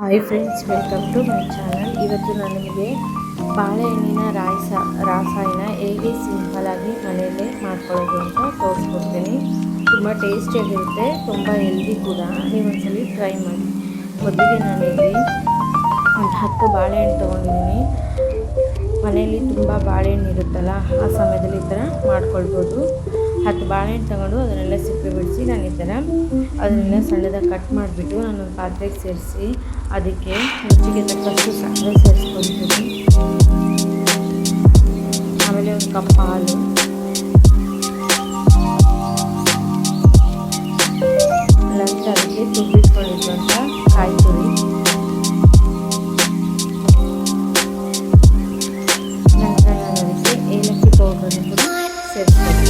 Hi friends welcome to my channel ಇವತ್ತು ನಾನು ನಿಮಗೆ ಬಾಳೆಹಣ್ಣಿನ ರಾಯಸ, ರಾಸಾಯನ ಹೇಗೆ ಸಿಂಪಲಾಗಿ ಮನೆಯಲ್ಲೇ ಮಾಡ್ಕೊಳ್ಳೋದು ಅಂತ ತೋರಿಸ್ಕೊಡ್ತೀನಿ. ತುಂಬ ಟೇಸ್ಟಿಯಾಗಿರುತ್ತೆ ತುಂಬ ಹೆಲ್ದಿ ಕೂಡ. ನೀವು ನೀವೊಂದ್ಸಲಿ ಟ್ರೈ ಮಾಡಿ. ಮೊದಲಿಗೆ ನಾನಿಲ್ಲಿ ಒಂದು ಹತ್ತು ಬಾಳೆಹಣ್ಣು ತೊಗೊಂಡಿದ್ದೀನಿ. ಮನೆಯಲ್ಲಿ ತುಂಬ ಬಾಳೆಹಣ್ಣು ಇರುತ್ತಲ್ಲ, ಆ ಸಮಯದಲ್ಲಿ ಈ ಥರ ಮಾಡ್ಕೊಳ್ಬೋದು. ಹತ್ತು ಬಾಳೆಹಣ್ಣು ತಗೊಂಡು ಅದನ್ನೆಲ್ಲ ಸಿಪ್ಪೆ ಬಿಡಿಸಿ, ನಾನು ಈ ಥರ ಅದನ್ನೆಲ್ಲ ಸಣ್ಣದಾಗಿ ಕಟ್ ಮಾಡಿಬಿಟ್ಟು ನಾನು ಪಾತ್ರೆಗೆ ಸೇರಿಸಿ ಅದಕ್ಕೆ ರುಚಿಗೆ ತಕ್ಕಷ್ಟು ಸಕ್ಕರೆ ಸೇರಿಸ್ಕೊಳ್ತೀನಿ. ಆಮೇಲೆ ಒಂದು ಕಪ್ ಹಾಲು. ನಂತರ ಅದಕ್ಕೆ ತುಪ್ಪಿಟ್ಕೊಂಡಿದ್ದಂಥ ಕಾಯಿ ತುರಿ ನಂತರ ನಾನು ಅದಕ್ಕೆ ಏಲಕ್ಕಿ ಪೌಡರ್ ಕೂಡ ಸೇರಿಸ್ಕೊಳ್ತೀನಿ.